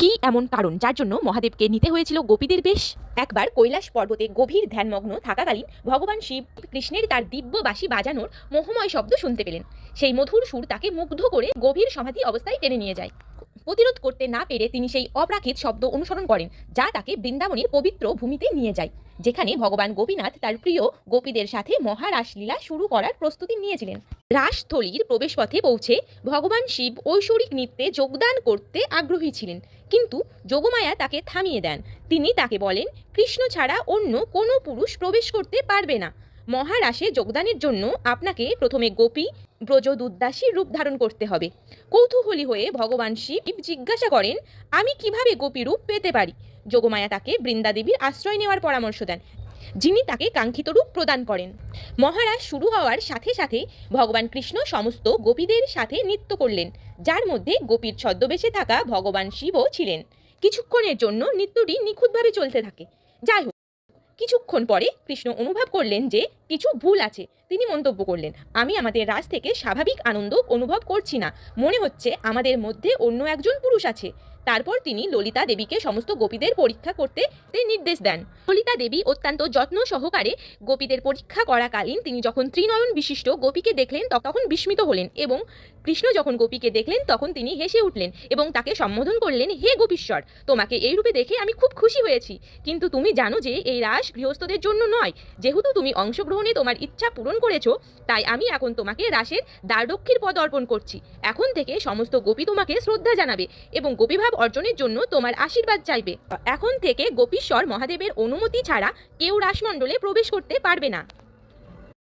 কি এমন কারণ যার জন্য মহাদেবকে নিতে হয়েছিল গোপীদের বেশ? একবার কৈলাস পর্বতে গভীর ধ্যানমগ্ন থাকাকালীন ভগবান শিব কৃষ্ণের তার দিব্যবাসী বাজানোর মোহময় শব্দ শুনতে পেলেন। সেই মধুর সুর তাকে মুগ্ধ করে গভীর সমাধি অবস্থায় টেনে নিয়ে যায়। প্রতিরোধ করতে না পেরে তিনি সেই অপ্রাকৃত শব্দ অনুসরণ করেন, যা তাকে বৃন্দাবনের পবিত্র ভূমিতে নিয়ে যায়। যেখানে ভগবান গোপীনাথ তার প্রিয় গোপীদের সাথে মহারাসলীলা শুরু করার প্রস্তুতি নিয়েছিলেন। রাসস্থলীর প্রবেশপথে পৌঁছে ভগবান শিব ঐশ্বরিক নৃত্যে যোগদান করতে আগ্রহী ছিলেন। কিন্তু যোগমায়া তাকে থামিয়ে দেন। তিনি তাকে বলেন, কৃষ্ণ ছাড়া অন্য কোনো পুরুষ প্রবেশ করতে পারবে না। মহারাসে যোগদানের জন্য আপনাকে প্রথমে গোপী ব্রজদুদ্দাসীর রূপ ধারণ করতে হবে। কৌতূহলী হয়ে ভগবান শিব জিজ্ঞাসা করেন, আমি কীভাবে গোপী রূপ পেতে পারি? যোগমায়া তাকে বৃন্দাদেবীর আশ্রয় নেওয়ার পরামর্শ দেন, যিনি তাকে কাঙ্ক্ষিত রূপ প্রদান করেন। মহারাজ শুরু হওয়ার সাথে সাথে ভগবান কৃষ্ণ সমস্ত গোপীদের সাথে নৃত্য করলেন, যার মধ্যে গোপীর ছদ্মবেশে থাকা ভগবান শিবও ছিলেন। কিছুক্ষণের জন্য নৃত্যটি নিখুঁতভাবে চলতে থাকে। যাই হোক কিছুক্ষণ পরে কৃষ্ণ অনুভব করলেন যে কিছু ভুল আছে। তিনি মন্তব্য করলেন, আমি আমাদের রাজ থেকে স্বাভাবিক আনন্দ অনুভব করছি না। মনে হচ্ছে আমাদের মধ্যে অন্য একজন পুরুষ আছে। তারপর তিনি ললিতা দেবীকে সমস্ত গোপীদের পরীক্ষা করতে নির্দেশ দেন। ললিতা দেবী অত্যন্ত যত্ন সহকারে গোপীদের পরীক্ষা করাকালীন তিনি যখন ত্রিনয়ন বিশিষ্ট গোপীকে দেখলেন, তখন বিস্মিত হলেন এবং কৃষ্ণ যখন গোপীকে দেখলেন, তখন তিনি হেসে উঠলেন এবং তাকে সম্বোধন করলেন, হে গোপীশ্বর, তোমাকে এই রূপে দেখে আমি খুব খুশি হয়েছি। কিন্তু তুমি জানো যে এই রাস গৃহস্থদের জন্য নয়। যেহেতু তুমি অংশগ্রহণে তোমার ইচ্ছা পূরণ করেছ, তাই আমি এখন তোমাকে রাসের দ্বারদক্ষীর পদ অর্পণ করছি। এখন থেকে সমস্ত গোপী তোমাকে শ্রদ্ধা জানাবে এবং গোপীভাব অর্জনের জন্য তোমার আশীর্বাদ চাইবে। এখন থেকে গোপীশ্বর মহাদেবের অনুমতি ছাড়া কেউ রাসমণ্ডলে প্রবেশ করতে পারবে না।